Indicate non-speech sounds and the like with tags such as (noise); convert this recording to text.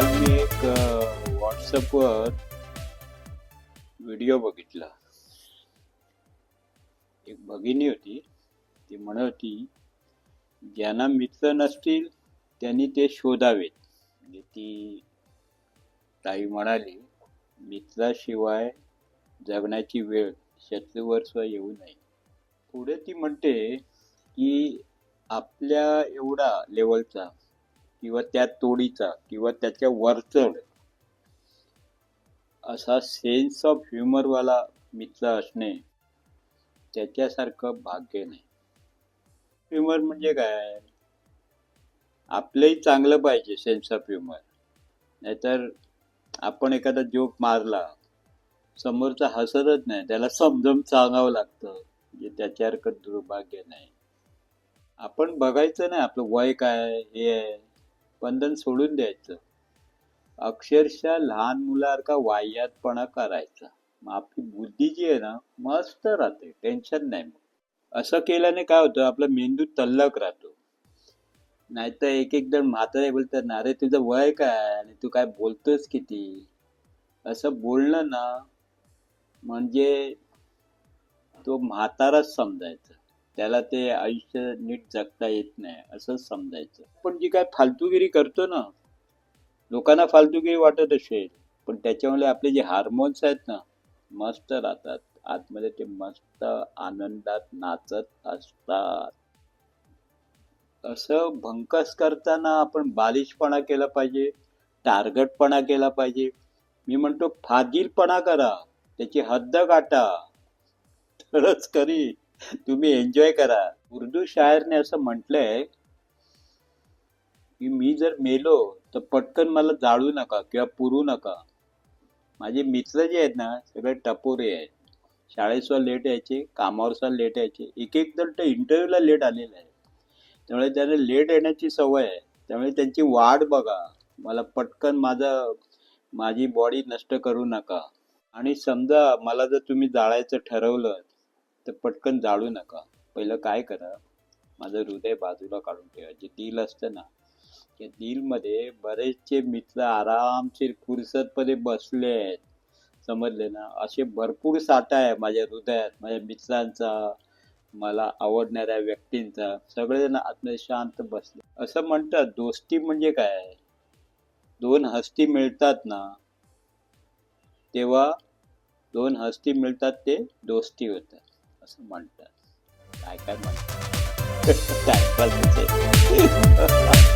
काल मी एक व्हॉट्सअपवर व्हिडिओ बघितला. एक भगिनी होती ती म्हणत होती ज्यांना मित्र नसतील त्यांनी ते शोधावेत. म्हणजे ती ताई म्हणाली मित्राशिवाय जगण्याची वेळ शत्रूवर सुद्धा येऊ नये. पुढे ती म्हणते की आपल्या एवढा लेवलचा किंवा त्या तोडीचा किंवा त्याच्या वरचढ असा सेन्स ऑफ ह्युमरवाला मित्र असणे त्याच्यासारखं भाग्य नाही. ह्युमर म्हणजे काय? आपलंही चांगलं पाहिजे सेन्स ऑफ ह्युमर नाहीतर आपण एखादा जोक मारला समोरचा हसतच नाही. त्याला समजम सांगावं लागतं जे त्याच्यासारखं दुर्भाग्य नाही. आपण बघायचं नाही आपलं वय काय हे आहे. बंधन सोडून द्यायचं. अक्षरशः लहान मुलासारखा वाह्यातपणा करायचा. मग आपली बुद्धी जी आहे ना मस्त राहते टेन्शन नाही मग. असं केल्याने काय होतं आपला मेंदू तल्लक राहतो. नाहीतर एक एक जण म्हातारे बोलतात ना अरे तुझं वय काय? आणि तू काय बोलतोस किती? असं बोलणं ना म्हणजे तो म्हाताराच समजायचा. त्याला ते आयुष्य नीट जगता येत नाही असंच समजायचं. पण जी काय फालतूगिरी करतो ना लोकांना फालतूगिरी वाटत असेल पण त्याच्यामुळे आपले जे हार्मोन्स आहेत ना मस्त राहतात. आतमध्ये ते मस्त आनंदात नाचत असतात. असं भंकस करताना आपण बालिशपणा केला पाहिजे टार्गटपणा केला पाहिजे. मी म्हणतो फाजीलपणा करा त्याची हद्द गाठा. तरच करी (laughs) तुम्ही एन्जॉय करा. उर्दू शायरने असं म्हटलंय की मी जर मेलो तर पटकन मला जाळू नका किंवा पुरू नका. माझे मित्र जे आहेत ना सगळे टपोरे आहेत. शाळेसुद्धा लेट यायचे कामावर सुद्धा लेट यायचे. एक एक जण तर इंटरव्ह्यूला लेट आलेले आहे त्यामुळे त्यांना लेट येण्याची सवय आहे त्यामुळे त्यांची वाट बघा. मला पटकन माझं माझी बॉडी नष्ट करू नका. आणि समजा मला जर तुम्ही जाळायचं ठरवलं तर पटकन जाळू नका. पहिलं काय करा माझं हृदय बाजूला काढून ठेवा. जे दिल असतं ना त्या दिलमध्ये बरेचसे मित्र आरामशीर फुरसतपणे बसले आहेत समजले ना? असे भरपूर साठा आहे माझ्या हृदयात माझ्या मित्रांचा मला आवडणाऱ्या व्यक्तींचा. सगळेजण आतमध्ये शांत बसले. असं म्हणतात दोस्ती म्हणजे काय? दोन हस्ती मिळतात ना तेव्हा दोन हस्ती मिळतात ते दोस्ती होतात असं म्हणतात. काय काय म्हणतात? (laughs) (laughs)